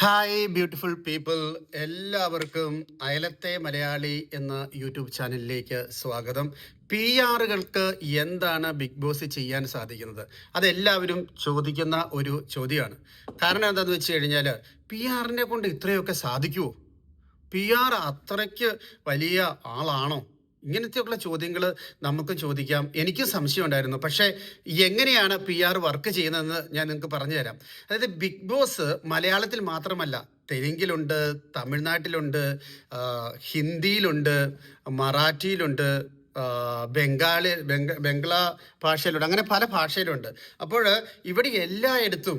Hi beautiful people എല്ലാവർക്കും അയലത്തെ മലയാളി എന്ന YouTube ചാനലിലേക്ക് സ്വാഗതം. പി ആറുകൾക്ക് എന്താണ് ബിഗ് ബോസ് ചെയ്യാൻ സാധിക്കുന്നത്? അതെല്ലാവരും ചോദിക്കുന്ന ഒരു ചോദ്യമാണ്. കാരണം എന്താണെന്ന് വെച്ച് കഴിഞ്ഞാൽ പി ആറിനെ കൊണ്ട് ഇത്രയൊക്കെ സാധിക്കുമോ പി ആർ അത്രയ്ക്ക് വലിയ ആളാണോ? ഇങ്ങനത്തെയുള്ള ചോദ്യങ്ങൾ നമുക്ക് ചോദിക്കാം. എനിക്കും സംശയം ഉണ്ടായിരുന്നു പക്ഷേ എങ്ങനെയാണ് പി ആർ വർക്ക് ചെയ്യുന്നതെന്ന് ഞാൻ നിങ്ങൾക്ക് പറഞ്ഞു തരാം അതായത് ബിഗ് ബോസ് മലയാളത്തിൽ മാത്രമല്ല തെലുങ്കിലുണ്ട് തമിഴ്നാട്ടിലുണ്ട് ഹിന്ദിയിലുണ്ട് മറാഠിയിലുണ്ട് ബംഗാളി ബംഗ ബംഗ്ലാ ഭാഷയിലുണ്ട് അങ്ങനെ പല ഭാഷയിലുണ്ട്. അപ്പോൾ ഇവിടെ എല്ലായിടത്തും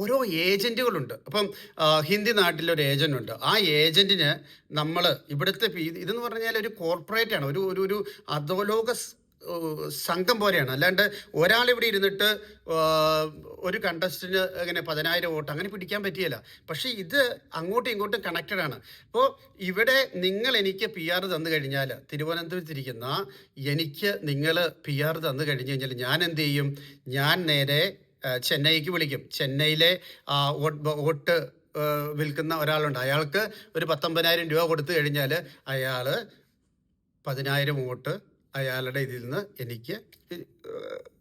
ഓരോ ഏജന്റുകളുണ്ട് അപ്പം ഹിന്ദി നാട്ടിലൊരു ഏജന്റ് ഉണ്ട് ആ ഏജന്റിന് നമ്മൾ ഇവിടുത്തെ ഇതെന്ന് പറഞ്ഞാൽ ഒരു കോർപ്പറേറ്റ് ആണ് ഒരു ഒരു ഒരു അധോലോക സംഘം പോലെയാണ്. അല്ലാണ്ട് ഒരാൾ ഇവിടെ ഇരുന്നിട്ട് ഒരു കണ്ടസ്റ്റിന് ഇങ്ങനെ പതിനായിരം വോട്ട് അങ്ങനെ പിടിക്കാൻ പറ്റിയല്ല. പക്ഷേ ഇത് അങ്ങോട്ടും ഇങ്ങോട്ടും കണക്റ്റഡ് ആണ്. അപ്പോൾ ഇവിടെ നിങ്ങൾ എനിക്ക് പി ആർ തന്നു കഴിഞ്ഞാൽ തിരുവനന്തപുരത്തിരിക്കുന്ന എനിക്ക് നിങ്ങൾ പി ആർ തന്നു കഴിഞ്ഞു കഴിഞ്ഞാൽ ഞാൻ എന്ത് ചെയ്യും? ഞാൻ നേരെ ചെന്നൈക്ക് വിളിക്കും. ചെന്നൈയിലെ വോട്ട് വിൽക്കുന്ന ഒരാളുണ്ട്. അയാൾക്ക് ഒരു പത്തൊമ്പതിനായിരം രൂപ കൊടുത്തു കഴിഞ്ഞാൽ അയാൾ പതിനായിരം വോട്ട് അയാളുടെ ഇതിൽ നിന്ന് എനിക്ക്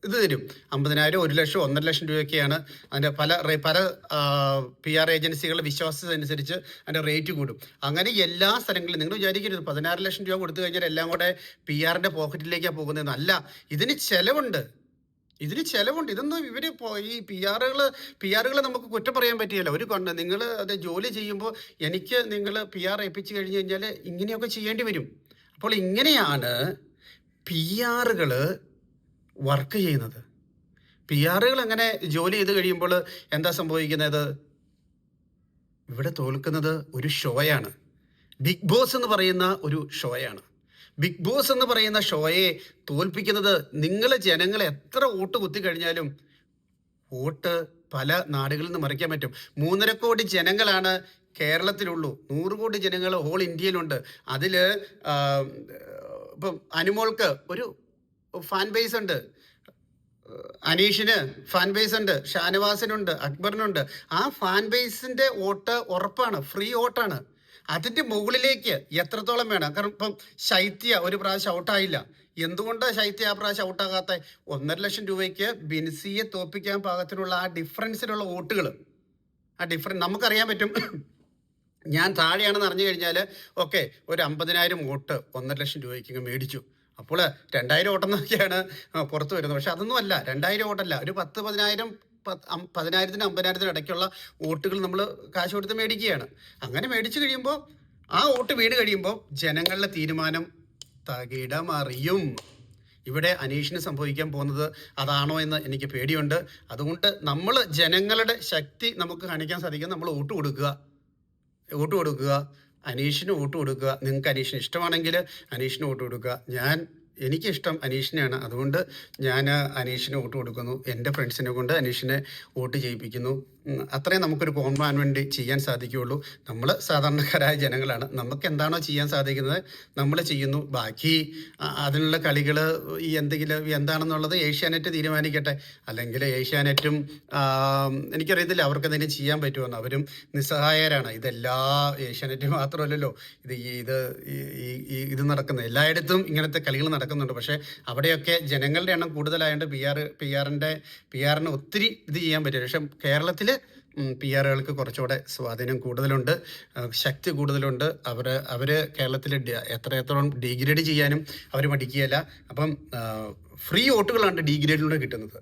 ഇത് തരും. അമ്പതിനായിരം ഒരു ലക്ഷം ഒന്നര ലക്ഷം രൂപയൊക്കെയാണ് അതിന്റെ പല പല പി ആർ ഏജൻസികളുടെ വിശ്വാസത്തിനനുസരിച്ച് അതിന്റെ റേറ്റ് കൂടും. അങ്ങനെ എല്ലാ സ്ഥലങ്ങളിലും നിങ്ങൾ വിചാരിക്കരുത് പതിനാറ് ലക്ഷം രൂപ കൊടുത്തു കഴിഞ്ഞാൽ എല്ലാം കൂടെ പി ആറിന്റെ പോക്കറ്റിലേക്കാണ് പോകുന്നതെന്നല്ല. ഇതിന് ചെലവുണ്ട്. ഇതിന് ചെലവുണ്ട്. ഇതൊന്നും ഇവർ ഈ പി ആറുകൾ പി ആറുകൾ നമുക്ക് കുറ്റം പറയാൻ പറ്റിയല്ല ഒരു കൊണ്ട് നിങ്ങൾ അത് ജോലി ചെയ്യുമ്പോൾ എനിക്ക് നിങ്ങൾ പി ആർ ഏൽപ്പിച്ചു കഴിഞ്ഞ് കഴിഞ്ഞാൽ ഇങ്ങനെയൊക്കെ ചെയ്യേണ്ടി വരും. അപ്പോൾ ഇങ്ങനെയാണ് പി ആറുകൾ വർക്ക് ചെയ്യുന്നത്. പി ആറുകൾ അങ്ങനെ ജോലി ചെയ്ത് കഴിയുമ്പോൾ എന്താ സംഭവിക്കുന്നത്? ഇവിടെ തോൽക്കുന്നത് ഒരു ഷോയാണ് ബിഗ് ബോസ് എന്ന് പറയുന്ന ഒരു ഷോയാണ് ബിഗ് ബോസ് എന്ന് പറയുന്ന ഷോയെ തോൽപ്പിക്കുന്നത് നിങ്ങളെ ജനങ്ങൾ എത്ര വോട്ട് കുത്തി കഴിഞ്ഞാലും വോട്ട് പല നാടുകളിൽ നിന്ന് മറിക്കാൻ പറ്റും. മൂന്നര കോടി ജനങ്ങളാണ് കേരളത്തിലുള്ളൂ. നൂറ് കോടി ജനങ്ങൾ ഹോൾ ഇന്ത്യയിലുണ്ട്. അതിൽ ഇപ്പം അനുമോൾക്ക് ഒരു ഫാൻ ബേസ് ഉണ്ട്. അനീഷിന് ഫാൻ ബേസ് ഉണ്ട്. ഷാനവാസിനുണ്ട്. അക്ബറിനുണ്ട്. ആ ഫാൻ ബേസിന്റെ വോട്ട് ഉറപ്പാണ്. ഫ്രീ വോട്ടാണ്. അതിന്റെ മുകളിലേക്ക് എത്രത്തോളം വേണം? കാരണം ഇപ്പം ശൈത്യ ഒരു പ്രാവശ്യം ഔട്ടായില്ല എന്തുകൊണ്ട് ശൈത്യ ആ പ്രാവശ്യം ഔട്ടാകാത്ത ഒന്നര ലക്ഷം രൂപയ്ക്ക് ബിൻസിയെ തോപ്പിക്കാൻ പാകത്തിനുള്ള ആ ഡിഫറൻസിലുള്ള വോട്ടുകൾ ആ ഡിഫറൻസ് നമുക്കറിയാൻ പറ്റും. ഞാൻ താഴെയാണെന്ന് അറിഞ്ഞു കഴിഞ്ഞാൽ ഓക്കെ ഒരു അമ്പതിനായിരം വോട്ട് ഒന്നര ലക്ഷം രൂപയ്ക്ക് മേടിച്ചു. അപ്പോൾ രണ്ടായിരം വോട്ടെന്നൊക്കെയാണ് എന്നൊക്കെയാണ് പുറത്ത് വരുന്നത്. പക്ഷെ അതൊന്നും അല്ല രണ്ടായിരം വോട്ടല്ല. ഒരു പത്ത് പതിനായിരം പതിനായിരത്തിനും അമ്പതിനായിരത്തിന് ഇടയ്ക്കുള്ള വോട്ടുകൾ നമ്മൾ കാശ് കൊടുത്ത് മേടിക്കുകയാണ്. അങ്ങനെ മേടിച്ചു കഴിയുമ്പോൾ ആ വോട്ട് വീട് കഴിയുമ്പോൾ ജനങ്ങളുടെ തീരുമാനം തകിടമറിയും. ഇവിടെ അനീഷിന് സംഭവിക്കാൻ പോകുന്നത് അതാണോ എന്ന് എനിക്ക് പേടിയുണ്ട്. അതുകൊണ്ട് നമ്മൾ ജനങ്ങളുടെ ശക്തി നമുക്ക് കാണിക്കാൻ സാധിക്കും. നമ്മൾ വോട്ട് കൊടുക്കുക. വോട്ട് കൊടുക്കുക. അനീഷിന് വോട്ട് കൊടുക്കുക. നിങ്ങൾക്ക് അനീഷിന് ഇഷ്ടമാണെങ്കിൽ അനീഷിന് വോട്ട് കൊടുക്കുക. ഞാൻ എനിക്കിഷ്ടം അനീഷിനെയാണ്. അതുകൊണ്ട് ഞാൻ അനീഷിന് വോട്ട് കൊടുക്കുന്നു. എന്റെ ഫ്രണ്ട്സിനെ കൊണ്ട് അനീഷിനെ വോട്ട് ചെയ്യിപ്പിക്കുന്നു അത്രയും നമുക്കൊരു വേണ്ടി ചെയ്യാൻ സാധിക്കുകയുള്ളൂ. നമ്മൾ സാധാരണക്കാരായ ജനങ്ങളാണ്. നമുക്ക് എന്താണോ ചെയ്യാൻ സാധിക്കുന്നത് നമ്മൾ ചെയ്യുന്നു. ബാക്കി അതിനുള്ള കളികൾ ഈ എന്തെങ്കിലും എന്താണെന്നുള്ളത് ഏഷ്യാനെറ്റ് തീരുമാനിക്കട്ടെ. അല്ലെങ്കിൽ ഏഷ്യാനെറ്റും എനിക്കറിയത്തില്ല അവർക്ക് എന്തെങ്കിലും ചെയ്യാൻ പറ്റുമെന്ന്. അവരും നിസ്സഹായരാണ്. ഇതെല്ലാ ഏഷ്യാനെറ്റ് മാത്രമല്ലല്ലോ. ഇത് ഇത് ഇത് നടക്കുന്നത് എല്ലായിടത്തും ഇങ്ങനത്തെ കളികൾ നടക്കുന്നുണ്ട്. പക്ഷേ അവിടെയൊക്കെ ജനങ്ങളുടെ എണ്ണം കൂടുതലായതുകൊണ്ട് പി ആർ പി ആറിന്റെ പി ആറിന് ഒത്തിരി ഇത് ചെയ്യാൻ പറ്റും പക്ഷേ കേരളത്തിൽ പി ആറുകൾക്ക് കുറച്ചുകൂടെ സ്വാധീനം കൂടുതലുണ്ട്. ശക്തി കൂടുതലുണ്ട്. അവർ അവർ കേരളത്തിൽ എത്രത്തോളം ഡിഗ്രേഡ് ചെയ്യാനും അവർ മടിക്കുകയില്ല. അപ്പം ഫ്രീ വോട്ടുകളാണ് ഡിഗ്രേഡിലൂടെ കിട്ടുന്നത്.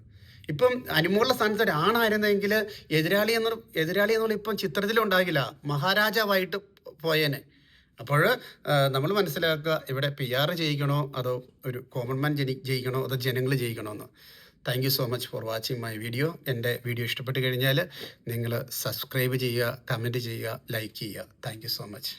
ഇപ്പം അനുമോളുടെ സ്ഥാനത്ത് ഒരാണായിരുന്നെങ്കിൽ എതിരാളി എന്ന് എതിരാളി എന്നുള്ള ഇപ്പം ചിത്രത്തിലുണ്ടാകില്ല മഹാരാജാവായിട്ട് പോയേനെ. അപ്പോൾ നമ്മൾ മനസ്സിലാക്കുക ഇവിടെ പി ആർ ജയിക്കണോ? അതോ ഒരു കോമൺ മാൻ ജനി ജയിക്കണോ? അതോ ജനങ്ങൾ ജയിക്കണോ എന്ന് thank you so much for watching my video എന്റെ വീഡിയോ ഇഷ്ടപ്പെട്ട് കഴിഞ്ഞാൽ നിങ്ങൾ സബ്സ്ക്രൈബ് ചെയ്യുക കമന്റ് ചെയ്യുക ലൈക്ക് ചെയ്യുക. Thank you so much